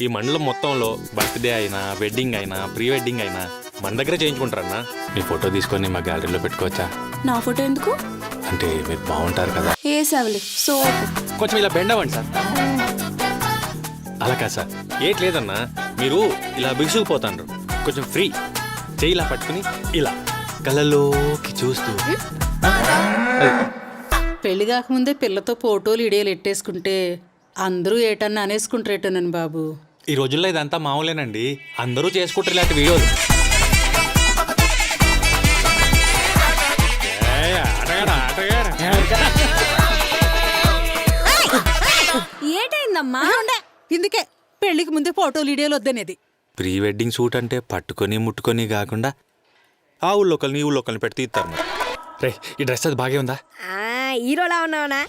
ఈ మండలం మొత్తంలో బర్త్డే అయినా వెడ్డింగ్ అయినా ప్రీ వెడ్డింగ్ అయినా మన దగ్గరే చేయించుకుంటారన్నా? మీ ఫోటో తీసుకొని మా గ్యాలరీలో పెట్టుకోవచ్చా? నా ఫోటో ఎందుకు? అంటే మీరు బాగుంటారు కదా. ఏ సేవలు సోపు. కొంచెం ఇలా బెండ్ అవ్వండి సార్. అలా కాదు సార్. ఏట్ లేదన్నా మీరు ఇలా బిగుసుకుపోతాండ్రు. కొంచెం ఫ్రీ చేయి ఇలా పట్టుకుని ఇలా. కళ్ళలోకి చూస్తూ. పెళ్ళి కాకముందే పిల్లతో ఫోటోలు ఇడియలు ఎట్టేసుకుంటే అందరూ ఏటన్నా అనేసుకుంటారేటోనని బాబు. ఈ రోజుల్లో ఇదంతా మామూలేనండి. అందరూ చేసుకుంటారు ఇలాంటి వీడియోలు. ఏటైందమ్మా? ఇందుకే. పెళ్ళికి ముందే ఫోటోలు ఇడియలు వద్దనేది. ప్రీ వెడ్డింగ్ షూట్ అంటే పట్టుకొని ముట్టుకొని కాకుండా ఆ ఊళ్ళో ఒకరిని ఈ ఊళ్ళో ఒకరిని పెట్టి తీస్తారు మరి. రే ఈ డ్రెస్ అది బాగే ఉందా? ఆ, హీరోలా ఉన్నావునా?